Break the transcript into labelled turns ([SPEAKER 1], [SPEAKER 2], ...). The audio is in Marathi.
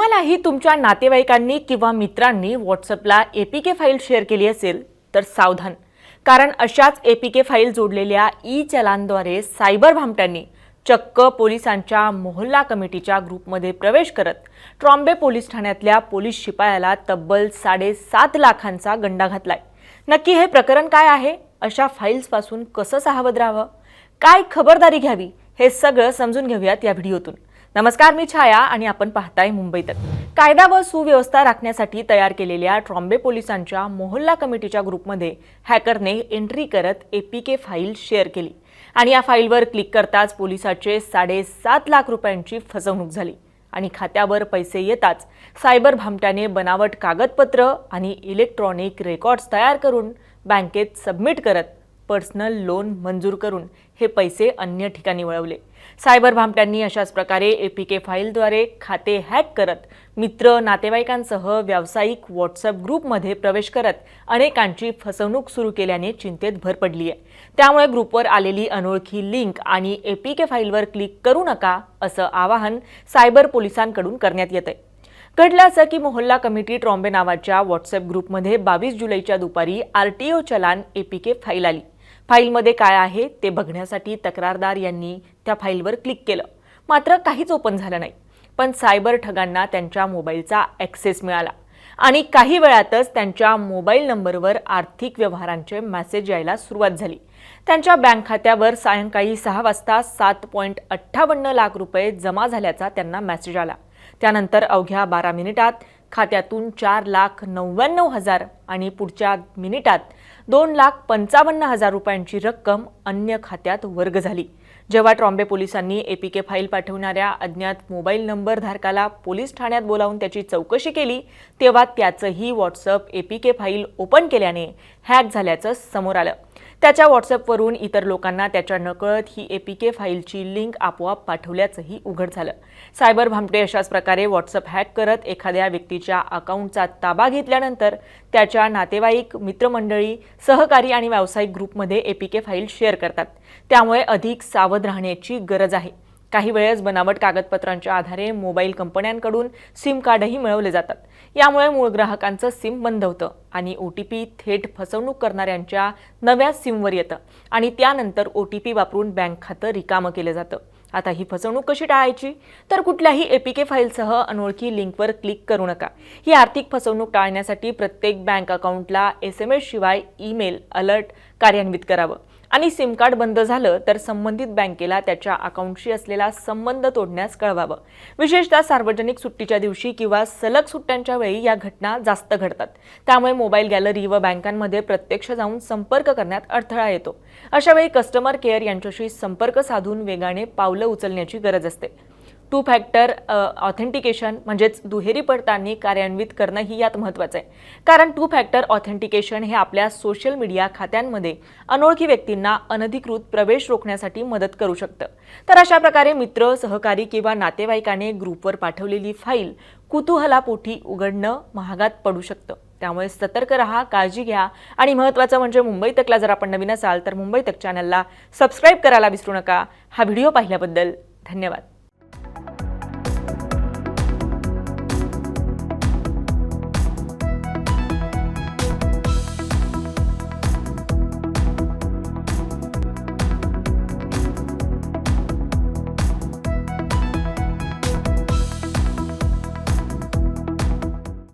[SPEAKER 1] तुम्हालाही तुमच्या नातेवाईकांनी किंवा मित्रांनी व्हॉट्सअपला A P K file share केली असेल तर सावधान. कारण अशाच ए पी के फाईल जोडलेल्या ई चलांद्वारे सायबर भामट्यांनी चक्क पोलिसांच्या मोहल्ला कमिटीच्या ग्रुपमध्ये प्रवेश करत ट्रॉम्बे पोलीस ठाण्यातल्या पोलीस शिपायाला तब्बल साडेसात लाखांचा गंडा घातलाय. नक्की हे प्रकरण काय आहे? अशा फाईल्सपासून कसं सावध राहावं? काय खबरदारी घ्यावी? हे सगळं समजून घेऊयात या व्हिडिओतून. नमस्कार मी छाया आणि आपण पाहताय मुंबई तक कायदा व सुव्यवस्था राखण्यासाठी तयार केलेल्या ट्रॉम्बे पोलिसांच्या मोहल्ला कमिटीच्या ग्रुपमध्ये हॅकरने एंट्री करत एपीके फाईल शेअर केली आणि या फाईलवर क्लिक करताच पोलिसाचे साडेसात लाख रुपयांची फसवणूक झाली आणि खात्यावर पैसे येताच सायबर भामट्याने बनावट कागदपत्र आणि इलेक्ट्रॉनिक रेकॉर्ड्स तयार करून बँकेत सबमिट करत पर्सनल लोन मंजूर करून हे पैसे अन्य ठिकाणी वळवले. सायबर भामट्यांनी अशाच प्रकारे ए पी के फाईलद्वारे खाते हॅक करत मित्र नातेवाईकांसह व्यावसायिक व्हॉट्सअप ग्रुपमध्ये प्रवेश करत अनेकांची फसवणूक सुरू केल्याने चिंतेत भर पडली आहे. त्यामुळे ग्रुपवर आलेली अनोळखी लिंक आणि ए पी के फाईलवर क्लिक करू नका असं आवाहन सायबर पोलिसांकडून करण्यात येत आहे घडलं असं की मोहल्ला कमिटी ट्रॉम्बे नावाच्या व्हॉट्सअप ग्रुपमध्ये बावीस जुलैच्या दुपारी R T O challan A P K file आली. फाईलमध्ये काय आहे ते बघण्यासाठी तक्रारदार यांनी त्या फाईलवर क्लिक केलं. मात्र काहीच ओपन झालं नाही. पण सायबर ठगांना त्यांच्या मोबाईलचा ॲक्सेस मिळाला. आणि काही वेळातच त्यांच्या मोबाईल नंबरवर आर्थिक व्यवहारांचे मेसेज यायला सुरुवात झाली. त्यांच्या बँक खात्यावर सायंकाळी सहा वाजता सात पॉईंट अठ्ठावन्न लाख रुपये जमा झाल्याचा त्यांना मेसेज आला. त्यानंतर अवघ्या बारा मिनिटात खात्यातून चार लाख नव्याण्णव हजार आणि पुढच्या मिनिटात दोन लाख पंचावन्न हजार रुपयांची रक्कम अन्य खात्यात वर्ग झाली. जेव्हा ट्रॉम्बे पोलिसांनी एपीके फाईल पाठवणाऱ्या अज्ञात मोबाईल नंबर धारकाला पोलीस ठाण्यात बोलावून त्याची चौकशी केली तेव्हा त्याचंही व्हॉट्सअप एपीके फाईल ओपन केल्याने हॅक झाल्याचं समोर आलं. त्याच्या व्हॉट्सअपवरून इतर लोकांना त्याच्या नकळत ही एपीके फाईलची लिंक आपोआप पाठवल्याचंही उघड झालं. सायबर भामटे अशाच प्रकारे व्हॉट्सअप हॅक करत एखाद्या व्यक्तीच्या अकाउंटचा ताबा घेतल्यानंतर त्याच्या नातेवाईक मित्रमंडळी सहकारी आणि व्यावसायिक ग्रुपमध्ये एपीके फाईल शेअर करतात. त्यामुळे अधिक सावध राहण्याची गरज आहे. काही वेळेस बनावट कागदपत्रांच्या आधारे मोबाईल कंपन्यांकडून सिम कार्डही मिळवले जातात. यामुळे मूळ ग्राहकांचं सिम बंद होतं आणि ओ टी पी थेट फसवणूक करणाऱ्यांच्या नव्या सिमवर येतं आणि त्यानंतर ओ टी पी वापरून बँक खातं रिकामं केलं जातं. आता ही फसवणूक कशी टाळायची? तर कुठल्याही एपीके फाईलसह अनोळखी लिंकवर क्लिक करू नका. ही आर्थिक फसवणूक टाळण्यासाठी प्रत्येक बँक अकाउंटला एस एम एस शिवाय ईमेल अलर्ट कार्यान्वित करावं. आणि सिम कार्ड बंद झालं तर संबंधित बँकेला त्याच्या अकाउंटशी असलेला संबंध तोडण्यास कळवावं. विशेषतः सार्वजनिक सुट्टीच्या दिवशी किंवा सलग सुट्ट्यांच्या वेळी या घटना जास्त घडतात. त्यामुळे मोबाईल गॅलरी व बँकांमध्ये प्रत्यक्ष जाऊन संपर्क करण्यात अडथळा येतो. अशावेळी कस्टमर केअर यांच्याशी संपर्क साधून वेगाने पावलं उचलण्याची गरज असते. टू फॅक्टर ऑथेंटिकेशन म्हणजेच दुहेरी पडताळणी कार्यान्वित करणं ही यात महत्त्वाचं आहे. कारण टू फॅक्टर ऑथेंटिकेशन हे आपल्या सोशल मीडिया खात्यांमध्ये अनोळखी व्यक्तींना अनधिकृत प्रवेश रोखण्यासाठी मदत करू शकतं. तर अशा प्रकारे मित्र सहकारी किंवा नातेवाईकाने ग्रुपवर पाठवलेली फाईल कुतूहलापोटी उघडणं महागात पडू शकतं. त्यामुळे सतर्क रहा काळजी घ्या आणि महत्त्वाचं म्हणजे मुंबई तकला जर आपण नवीन असाल तर मुंबई तक चॅनलला सबस्क्राईब करायला विसरू नका. हा व्हिडिओ पाहिल्याबद्दल धन्यवाद.